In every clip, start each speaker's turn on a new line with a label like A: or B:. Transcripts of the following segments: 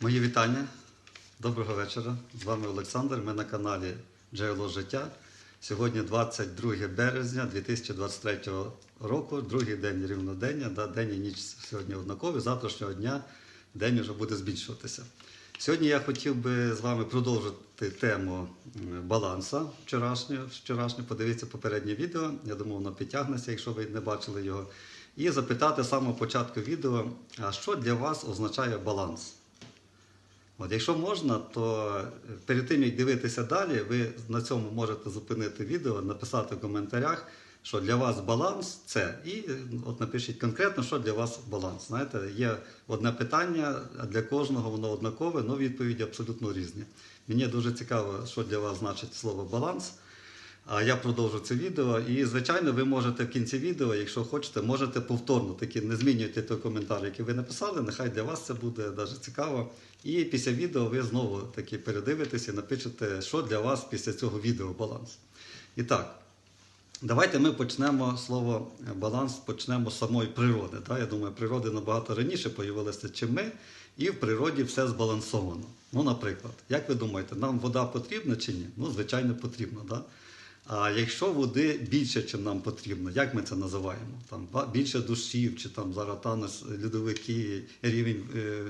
A: Мої вітання. Доброго вечора. З вами Олександр. Ми на каналі Джерело життя. Сьогодні 22 березня 2023 року, другий день рівнодення. Да, день і ніч сьогодні однакові. Завтрашнього дня день вже буде збільшуватися. Сьогодні я хотів би з вами продовжити тему баланса вчорашнього. вчорашнє. Подивіться попереднє відео. Я думаю, воно підтягнеться, якщо ви не бачили його. І запитати з самого початку відео, а що для вас означає баланс? От, якщо можна, то е, перед тим як дивитися далі, ви на цьому можете зупинити відео, написати в коментарях, що для вас баланс це. І е, от напишіть конкретно, що для вас баланс. Знаєте, є одне питання, а для кожного воно однакове, але відповіді абсолютно різні. Мені дуже цікаво, що для вас значить слово баланс. А я продовжу це відео. І, звичайно, ви можете в кінці відео, якщо хочете, можете повторно таки не змінюйте той коментар, який ви написали. Нехай для вас це буде дуже цікаво. І після відео ви знову таки передивитеся і напишете, що для вас після цього відео баланс. І так, давайте ми почнемо слово баланс, почнемо з самої природи. Так? Я думаю, природи набагато раніше появилася, чим ми, і в природі все збалансовано. Ну, наприклад, як ви думаєте, нам вода потрібна чи ні? Ну, звичайно, потрібна. Да? А якщо води більше, ніж нам потрібно, як ми це називаємо? Там більше душів, чи там зараз тануть льодовики, рівень е,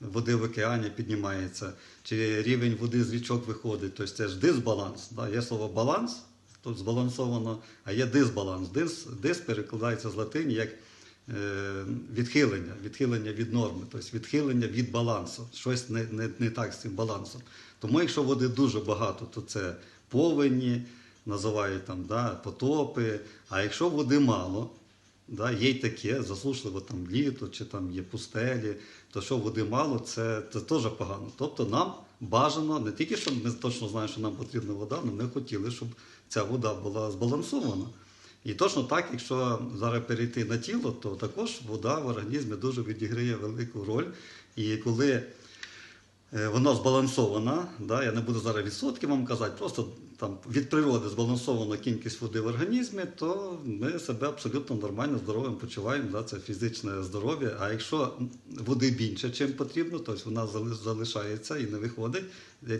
A: води в океані піднімається, чи рівень води з річок виходить. Тобто це ж дисбаланс. Да? Є слово баланс, тут збалансовано, а є дисбаланс. Дис, дис перекладається з латині як е, відхилення, відхилення від норми, тобто відхилення від балансу. Щось не, не, не так з цим балансом. Тому якщо води дуже багато, то це повені, називають там да, потопи. А якщо води мало, да, є й таке, засушливо там літо чи там є пустелі, то що води мало, це, це теж погано. Тобто нам бажано не тільки, що ми точно знаємо, що нам потрібна вода, але ми хотіли, щоб ця вода була збалансована. І точно так, якщо зараз перейти на тіло, то також вода в організмі дуже відіграє велику роль. І коли Е, воно збалансовано, да, я не буду зараз відсотки вам казати, просто там від природи збалансована кількість води в організмі, то ми себе абсолютно нормально, здоровим почуваємо, да, це фізичне здоров'я. А якщо води більше, чим потрібно, то вона зали- залишається і не виходить.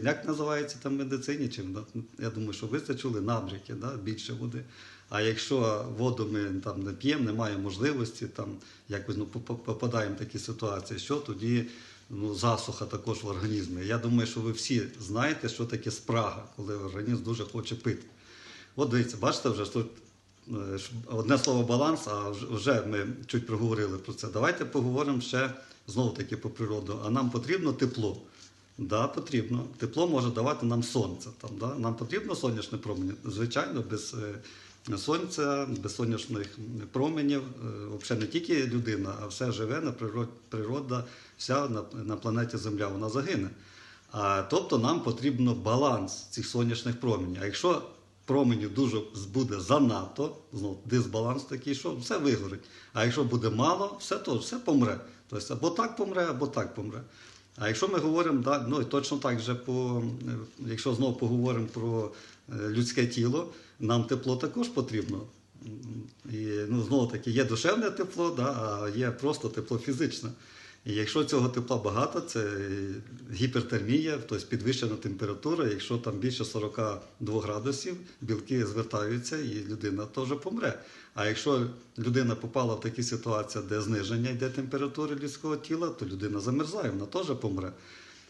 A: Як називається там в медицині? Чим, да? Я думаю, що ви це чули набряки, да, більше води. А якщо воду ми там не п'ємо, немає можливості, там якось ну, попадаємо в такі ситуації, що тоді ну, засуха також в організмі. Я думаю, що ви всі знаєте, що таке спрага, коли організм дуже хоче пити. От дивіться, бачите, вже тут е, одне слово баланс, а вже- ми чуть проговорили про це. Давайте поговоримо ще знову таки по природу. А нам потрібно тепло. Да, потрібно. Тепло може давати нам сонце. Там, да? Нам потрібно сонячне промені. Звичайно, без е, сонця, без сонячних променів, е, взагалі не тільки людина, а все живе природа, вся на, планеті Земля, вона загине. А, тобто нам потрібно баланс цих сонячних променів. А якщо променів дуже буде занадто, знов дисбаланс такий, що все вигорить. А якщо буде мало, все то все помре. Тобто або так помре, або так помре. А якщо ми говоримо, ну точно так же, по, е, якщо знову поговоримо про е, людське тіло, нам тепло також потрібно. І ну, знову таки є душевне тепло, да, а є просто тепло фізичне. І якщо цього тепла багато, це гіпертермія, тобто підвищена температура. Якщо там більше 42 градусів, білки звертаються і людина теж помре. А якщо людина попала в такі ситуації, де зниження йде температури людського тіла, то людина замерзає, вона теж помре.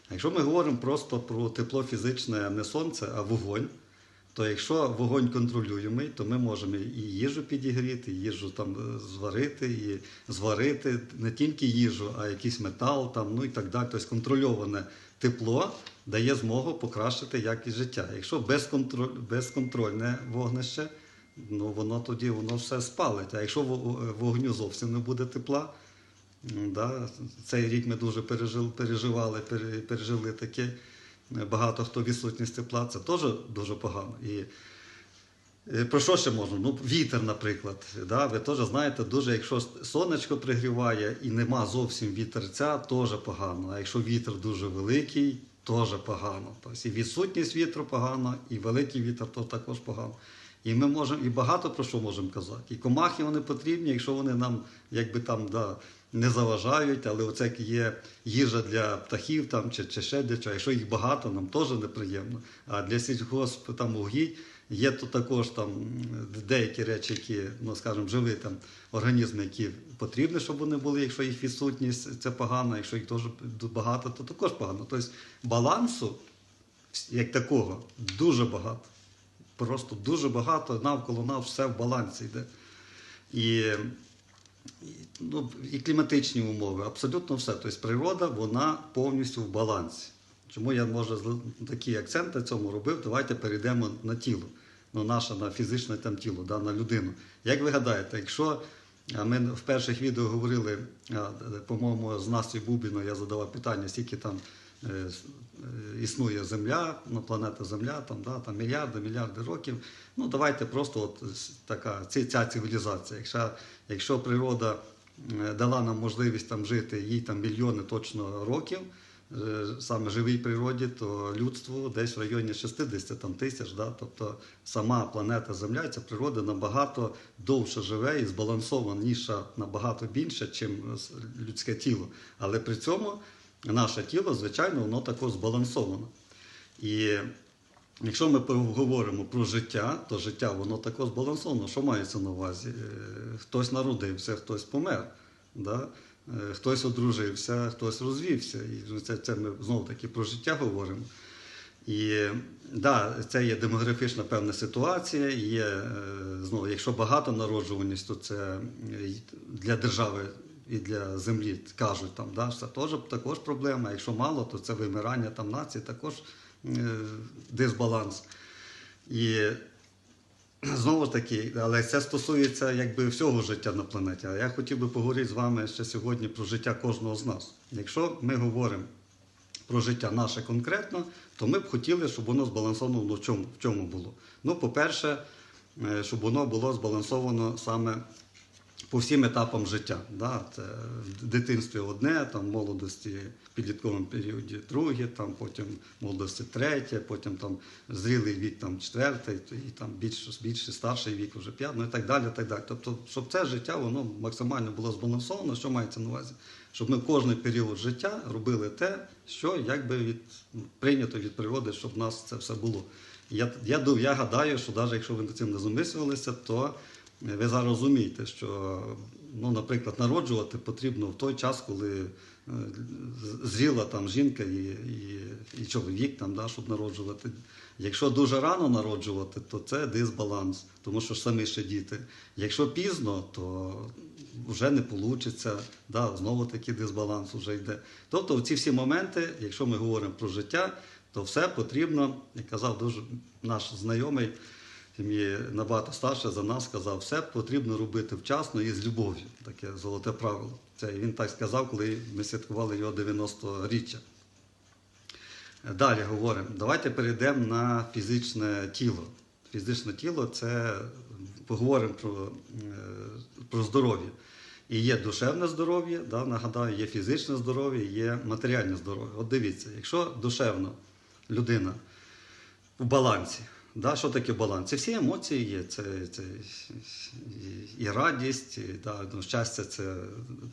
A: А якщо ми говоримо просто про тепло фізичне, а не сонце, а вогонь, то якщо вогонь контролюємий, то ми можемо і їжу підігріти, і їжу там е, зварити, і зварити не тільки їжу, а якийсь метал, там, ну і так далі. Тобто контрольоване тепло дає змогу покращити якість життя. Якщо безконтроль, безконтрольне вогнище, ну воно тоді воно все спалить. А якщо вогню зовсім не буде тепла, Да, цей рік ми дуже пережили, переживали, пере- пережили таке. Багато хто відсутність тепла, це теж дуже погано. І е, про що ще можна? Ну, вітер, наприклад. Да? Ви теж знаєте, дуже, якщо сонечко пригріває і нема зовсім вітерця, теж погано. А якщо вітер дуже великий, теж погано. Тобто і відсутність вітру погано, і великий вітер то також погано. І ми можемо і багато про що можемо казати. І комахи вони потрібні, якщо вони нам якби там да, не заважають, але оце є їжа для птахів там, чи, чи ще для чого. Якщо їх багато, нам теж неприємно. А для сільгосп там угідь є тут також там деякі речі, які, ну скажімо, живі там організми, які потрібні, щоб вони були, якщо їх відсутність, це погано, якщо їх теж багато, то також погано. Тобто балансу як такого дуже багато. Просто дуже багато навколо нас все в балансі йде. І, ну, і кліматичні умови, абсолютно все. Тобто природа, вона повністю в балансі. Чому я може зл- такий акцент на цьому робив? Давайте перейдемо на тіло. Ну, наше на фізичне там тіло, да, на людину. Як ви гадаєте, якщо ми в перших відео говорили, по-моєму, з Настю Бубіною я задавав питання, скільки там існує Земля, ну, планета Земля, там, да, там мільярди, мільярди років. Ну, давайте просто от така, ця, цивілізація. Якщо, якщо природа е, дала нам можливість там жити, їй там мільйони точно років, е, саме живій природі, то людству десь в районі 60 там, тисяч. Да? Тобто сама планета Земля, ця природа набагато довше живе і збалансованіша набагато більше, ніж людське тіло. Але при цьому наше тіло, звичайно, воно також збалансовано. І якщо ми говоримо про життя, то життя воно також збалансовано. Що мається на увазі? Е, Хтось народився, хтось помер. Да? Е, Хтось одружився, хтось розвівся. І це, це ми знову таки про життя говоримо. І да, це є демографічна певна ситуація. Є е, знову, якщо багато народжуваність, то це для держави і для землі кажуть там, да, це теж також проблема. Якщо мало, то це вимирання там нації, також е, дисбаланс. І Знову ж таки, але це стосується якби всього життя на планеті. А я хотів би поговорити з вами ще сьогодні про життя кожного з нас. Якщо ми говоримо про життя наше конкретно, то ми б хотіли, щоб воно збалансовано в чому, в чому було. Ну, по-перше, е, щоб воно було збалансовано саме по всім етапам життя. Да? Це в дитинстві одне, там, в молодості, в підлітковому періоді друге, там, потім в молодості третє, потім там, зрілий вік там, четвертий, і там більш, більший, старший вік вже п'ятий, ну і так далі. Так далі. Тобто, щоб це життя воно максимально було збалансовано, що мається на увазі? Щоб ми в кожний період життя робили те, що якби від, ну, прийнято від природи, щоб в нас це все було. Я, я, я гадаю, що навіть якщо ви над цим не замислювалися, то ви зараз розумієте, що, ну, наприклад, народжувати потрібно в той час, коли е, зріла там жінка і, і, і чоловік, там, да, щоб народжувати. Якщо дуже рано народжувати, то це дисбаланс, тому що ж самі ще діти. Якщо пізно, то вже не вийде, да, знову таки дисбаланс вже йде. Тобто, в ці всі моменти, якщо ми говоримо про життя, то все потрібно, як казав дуже наш знайомий, він є набагато старше за нас, сказав, все потрібно робити вчасно і з любов'ю. Таке золоте правило. Це він так сказав, коли ми святкували його 90-річчя. Далі говоримо. Давайте перейдемо на фізичне тіло. Фізичне тіло це поговоримо про, е, про здоров'я. І є душевне здоров'я, да, нагадаю, є фізичне здоров'я, є матеріальне здоров'я. От дивіться, якщо душевно людина в балансі, да, що таке баланс? Це всі емоції є. Це, це і, радість, і, да, ну, щастя, це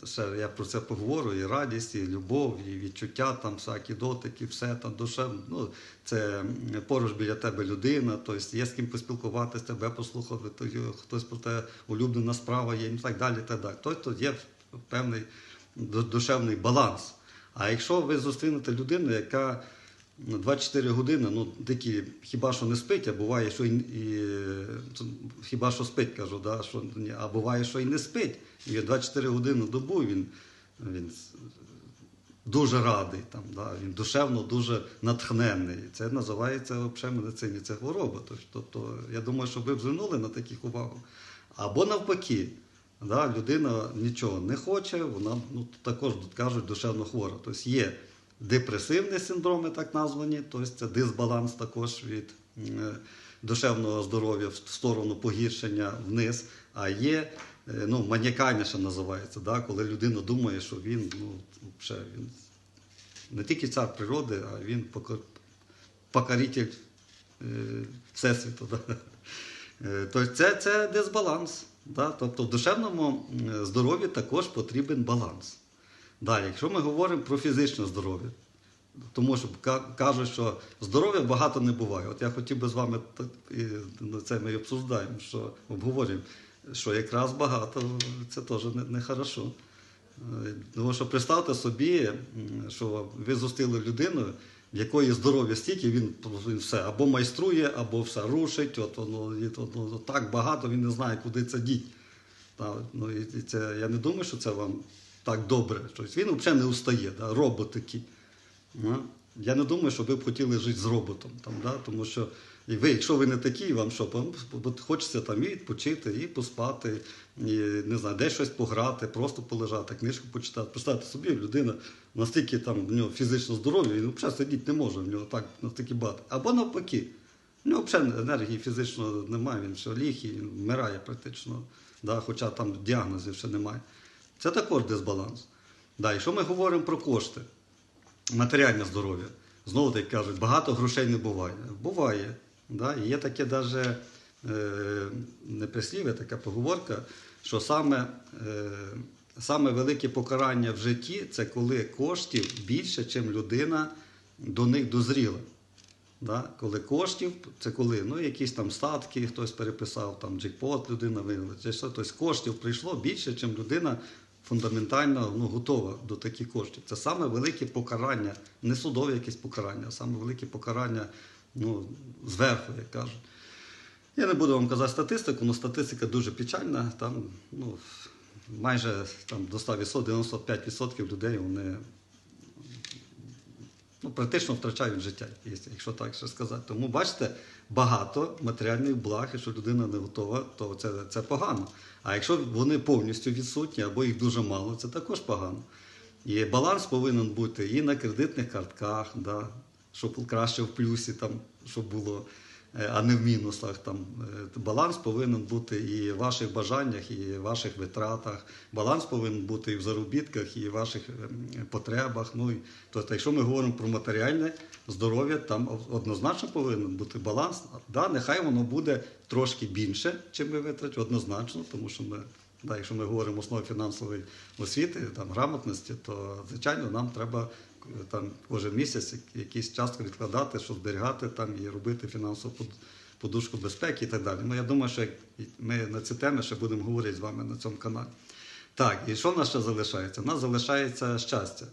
A: ще я про це поговорю, і радість, і любов, і відчуття, там всякі дотики, все там душевно. Ну, це поруч біля тебе людина, тобто є з ким поспілкуватися, тебе послухати, то хтось про те улюблена справа є, і так далі. Так далі. Тобто є певний душевний баланс. А якщо ви зустрінете людину, яка ну, 24 години, ну такі хіба що не спить, а буває, що і, і хіба що спить, кажу, да, що ні, а буває, що і не спить. І 24 години на добу він, він дуже радий, там, да, він душевно дуже натхненний. Це називається в медицині це хвороба. Тобто, я думаю, що ви б звернули на таких увагу. Або навпаки, да, людина нічого не хоче, вона ну, також кажуть душевно хвора. Тобто є депресивні синдроми, так названі, тобто це дисбаланс також від е, душевного здоров'я в сторону погіршення вниз, а є е, ну, маніакальніше називається, да, коли людина думає, що він, ну, вже, він не тільки цар природи, а він покор- покоритель е, Всесвіту. Да. Тобто це, це дисбаланс. Да? Тобто в душевному здоров'ї також потрібен баланс. Да, якщо ми говоримо про фізичне здоров'я, тому що кажуть, що здоров'я багато не буває. От я хотів би з вами це ми обсуждаємо, що обговорюємо, що якраз багато це теж не, не хорошо. Е, Тому що представте собі, що ви зустріли людину, в якої здоров'я стільки, він, все або майструє, або все рушить. От воно от, ну, так багато, він не знає, куди це діть. Та, ну, і це, я не думаю, що це вам так добре. Тобто він взагалі не устає, да, робот такий. Ну, Я не думаю, що ви б хотіли жити з роботом. Там, да? Тому що і ви, якщо ви не такі, вам що, хочеться там і відпочити, і поспати, і не знаю, десь щось пограти, просто полежати, книжку почитати. Представте собі, людина настільки там в нього фізично здоров'я, він взагалі сидіти не може, в нього так настільки багато. Або навпаки. В нього взагалі енергії фізично немає, він ще ліг і вмирає практично, да? хоча там діагнозів ще немає. Це також дисбаланс. Да, якщо ми говоримо про кошти, матеріальне здоров'я. Знову таки кажуть, багато грошей не буває. Буває. Да? І є таке даже е, не прислів'я, така поговорка, що саме, е, саме велике покарання в житті це коли коштів більше, чим людина до них дозріла. Да? Коли коштів, це коли ну, якісь там статки, хтось переписав, там джекпот людина виграла, чи що, тобто коштів прийшло більше, чим людина фундаментально ну, готова до таких коштів. Це саме велике покарання, не судове якесь покарання, а саме велике покарання ну, зверху, як кажуть. Я не буду вам казати статистику, але статистика дуже печальна. Там, ну, майже там, до 100%, 95% людей вони ну, практично втрачають життя, якщо- так ще сказати. Тому бачите, багато матеріальних благ, якщо людина не готова, то це, це погано. А якщо вони повністю відсутні або їх дуже мало, це також погано. І баланс повинен бути і на кредитних картках, да, щоб краще в плюсі, там, щоб було, а не в мінусах. Там. Е, Баланс повинен бути і в ваших бажаннях, і в ваших витратах. Баланс повинен бути і в заробітках, і в ваших ем, потребах. Ну, і, тобто, якщо ми говоримо про матеріальне здоров'я, там однозначно повинен бути баланс. Да, нехай воно буде трошки більше, чим ви витратите, однозначно, тому що ми. Да, якщо ми говоримо основи фінансової освіти, там, грамотності, то звичайно нам треба е, там, кожен місяць якийсь частку відкладати, щоб зберігати там, і робити фінансову подушку безпеки і так далі. Ну, я думаю, що ми на ці теми ще будемо говорити з вами на цьому каналі. Так, і що в нас ще залишається? У нас залишається щастя.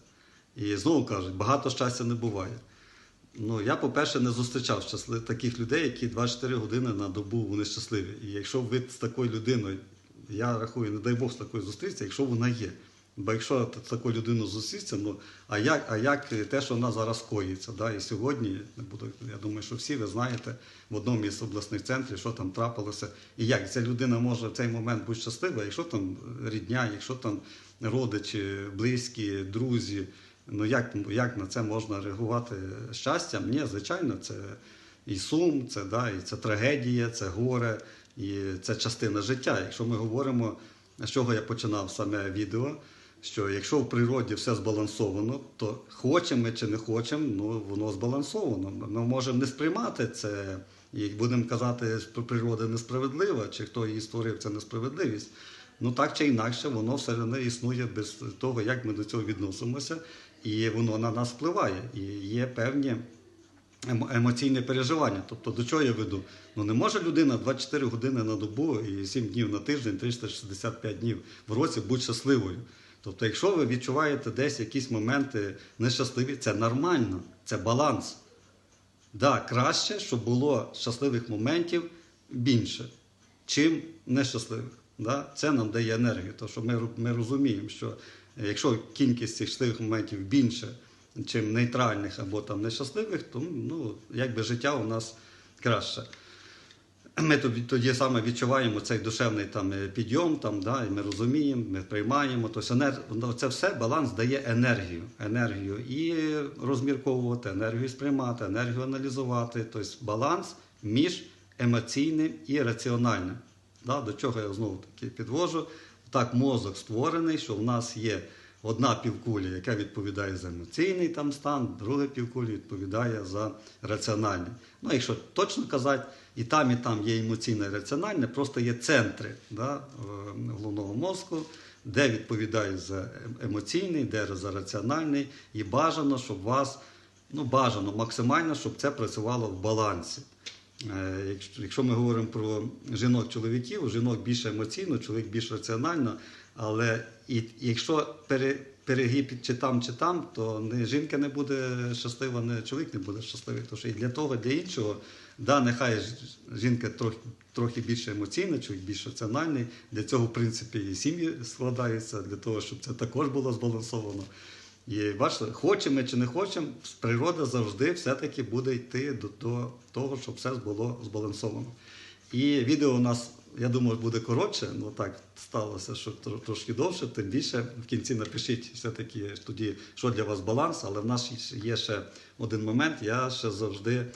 A: І знову кажуть, багато щастя не буває. Ну, я, по-перше, не зустрічав щаслив... таких людей, які 24 години на добу вони щасливі. І якщо ви з такою людиною, я рахую, не дай Бог з такою зустрітися, якщо вона є. Бо якщо з такою людиною зустрітися, ну а як, а як те, що вона зараз коїться? Да? І сьогодні, буду, я думаю, що всі ви знаєте в одному із обласних центрів, що там трапилося, і як ця людина може в цей момент бути щаслива, якщо там рідня, якщо там родичі, близькі, друзі. Ну як, як на це можна реагувати щастям? Ні, звичайно, це і сум, це, да, і це трагедія, це горе, і це частина життя. Якщо ми говоримо, з чого я починав саме відео, що якщо в природі все збалансовано, то хочемо ми чи не хочемо, ну воно збалансовано. Ми можемо не сприймати це, і будемо казати, що природа несправедлива, чи хто її створив, це несправедливість. Ну так чи інакше, воно все одно існує без того, як ми до цього відносимося, і воно на нас впливає. І є певні емо- емоційне переживання. Тобто, до чого я веду? Ну не може людина 24 години на добу і 7 днів на тиждень, 365 днів в році бути щасливою. Тобто, якщо ви відчуваєте десь якісь моменти нещасливі, це нормально, це баланс. Да, краще, щоб було щасливих моментів більше, чим нещасливих. Да? Це нам дає енергію. Тому що ми, ми розуміємо, що якщо кількість цих щасливих моментів більше, чим нейтральних або там нещасливих, то ну, якби життя у нас краще. Ми тоді, саме відчуваємо цей душевний там, е, підйом, там, да, і ми розуміємо, ми приймаємо. Тобто енер... ну, це все баланс дає енергію. Енергію і розмірковувати, енергію сприймати, енергію аналізувати. Тобто баланс між емоційним і раціональним. Да, до чого я знову таки підвожу. Так, мозок створений, що в нас є одна півкуля, яка відповідає за емоційний там стан, друга півкуля відповідає за раціональний. Ну, якщо точно казати, і там, і там є емоційне і раціональне, просто є центри да, е, головного мозку, де відповідає за ем- емоційний, де за раціональний, і бажано, щоб вас ну, бажано максимально, щоб це працювало в балансі. Е, Якщо, ми говоримо про жінок-чоловіків, жінок більше емоційно, чоловік більш раціонально, але і, якщо пере, перегиб чи там, чи там, то не жінка не буде щаслива, не чоловік не буде щасливий. Тому що і для того, для іншого, да, нехай жінка трохи, трохи більше емоційна, чоловік більш раціональний. Для цього, в принципі, і сім'ї складаються, для того, щоб це також було збалансовано. І бачите, хочемо чи не хочемо, природа завжди все-таки буде йти до того, щоб все було збалансовано. І відео у нас, я думаю, буде коротше, ну так сталося, що трошки довше, тим більше. В кінці напишіть все-таки тоді, що для вас баланс, але в нас є ще один момент, я ще завжди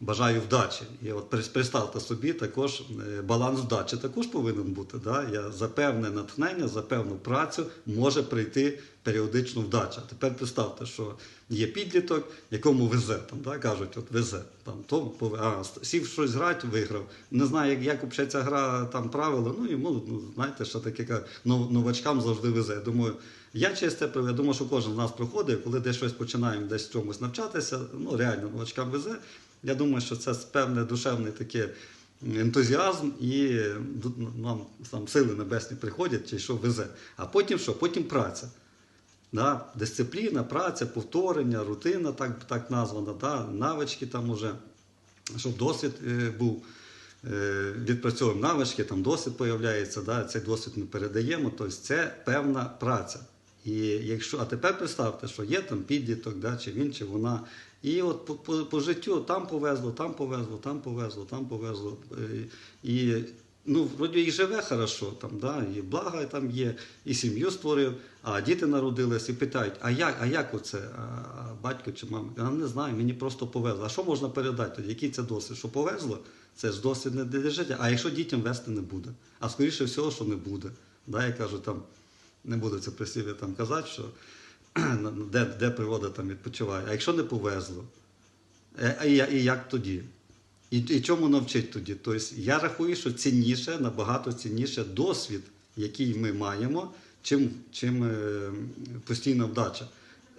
A: бажаю вдачі. І от представте собі, також е, баланс вдачі також повинен бути. Да? Я за певне натхнення, за певну працю може прийти періодично вдача. Тепер представте, що є підліток, якому везе, там, да? кажуть, от везе. Там, то, а, сів щось грати, виграв. Не знаю, як, як взагалі ця гра там правила. Ну, йому, ну, знаєте, що таке ка- нов- новачкам завжди везе. Думаю, я це я думаю, що кожен з нас проходить, коли десь щось починаємо десь чомусь навчатися, ну реально новачкам везе. Я думаю, що це певне душевний такий ентузіазм і нам там сили небесні приходять, чи що везе. А потім що? Потім праця. Да? Дисципліна, праця, повторення, рутина, так, так названа, да? навички там уже, щоб досвід е, був. Е, відпрацьовуємо навички, там досвід появляється, да? цей досвід ми передаємо, тобто це певна праця. І якщо, а тепер представте, що є там підліток, да? чи він, чи вона. І от по, по, по життю там повезло, там повезло, там повезло, там повезло. Е, І ну, вроді і живе хорошо, там, да? і блага там є, і сім'ю створив, а діти народились і питають, а як, а як оце? А, батько чи мама? Я не знаю, мені просто повезло. А що можна передати тоді? Який це досвід? Що повезло? Це ж досвід не для життя. А якщо дітям вести не буде? А скоріше всього, що не буде. Да, я кажу, там, не буду це прислів'я там казати, що де, де природа там відпочиває. А якщо не повезло, Е, а і як тоді? І, і чому навчить тоді? Тобто я рахую, що цінніше, набагато цінніше досвід, який ми маємо, чим, чим е, постійна вдача.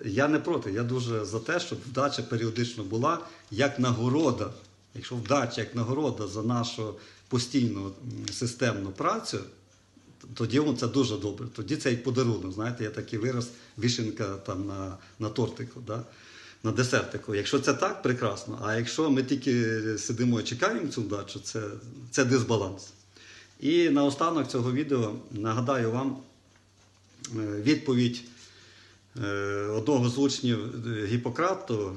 A: Я не проти, я дуже за те, щоб вдача періодично була як нагорода. Якщо вдача як нагорода за нашу постійну системну працю, тоді це дуже добре. Тоді це як подарунок. Знаєте, є такий вираз вишенка там на, на тортику, да? на десертику. Якщо це так, прекрасно. А якщо ми тільки сидимо і чекаємо цю вдачу, це, це дисбаланс. І наостанок цього відео нагадаю вам е, відповідь е, одного з учнів е, Гіппократу,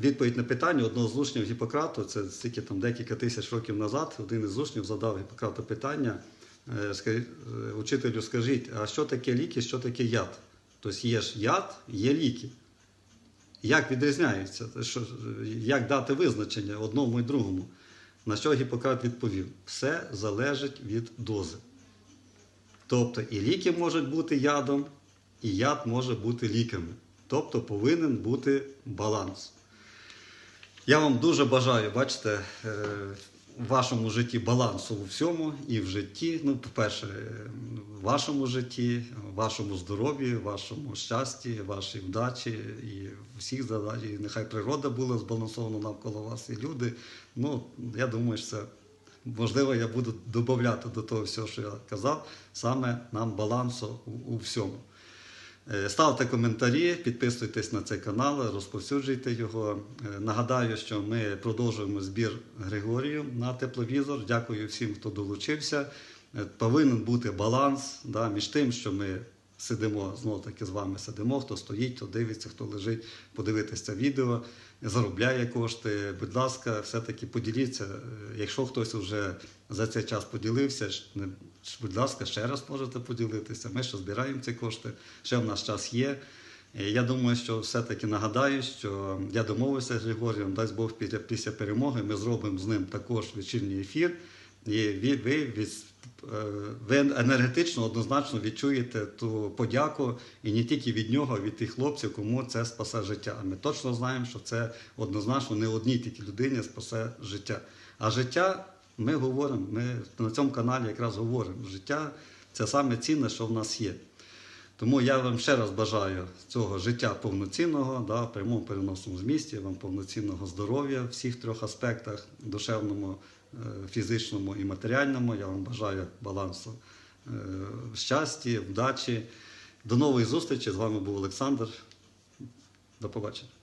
A: відповідь на питання одного з учнів Гіппократу, це стільки там декілька тисяч років назад, один із учнів задав Гіппократу питання, учителю, скажіть, а що таке ліки, що таке яд? Тобто є ж яд, є ліки. Як відрізняються? Як дати визначення одному і другому? На що Гіппократ відповів: все залежить від дози. Тобто і ліки можуть бути ядом, і яд може бути ліками. Тобто повинен бути баланс. Я вам дуже бажаю, бачите, е, вашому житті балансу у всьому і в житті. Ну, по-перше, в вашому житті, в вашому здоров'ї, вашому щасті, вашій вдачі і всіх задач. Нехай природа була збалансована навколо вас і люди. Ну, я думаю, що це можливо, я буду додати до того всього, що я казав, саме нам балансу у всьому. Е, Ставте коментарі, підписуйтесь на цей канал, розповсюджуйте його. Е, Нагадаю, що ми продовжуємо збір Григорію на тепловізор. Дякую всім, хто долучився. Е, Повинен бути баланс да, між тим, що ми сидимо, знову таки з вами сидимо, хто стоїть, хто дивиться, хто лежить, подивитися це відео, заробляє кошти. Будь ласка, все-таки поділіться. Якщо хтось вже за цей час поділився, будь ласка, ще раз можете поділитися. Ми ще збираємо ці кошти, ще в нас час є. Е, Я думаю, що все-таки нагадаю, що я домовився з Григорієм, дасть Бог після, перемоги. Ми зробимо з ним також вечірній ефір. І ви, ви, е, ви енергетично однозначно відчуєте ту подяку і не тільки від нього, а від тих хлопців, кому це спасе життя. А ми точно знаємо, що це однозначно не одній тільки людині спасе життя. А життя, ми говоримо, ми на цьому каналі якраз говоримо, життя це саме цінне, що в нас є. Тому я вам ще раз бажаю цього життя повноцінного, да, в прямому переносному змісті, вам повноцінного здоров'я в всіх трьох аспектах душевному, е, фізичному і матеріальному. Я вам бажаю балансу е, щастя, вдачі. До нової зустрічі. З вами був Олександр. До побачення.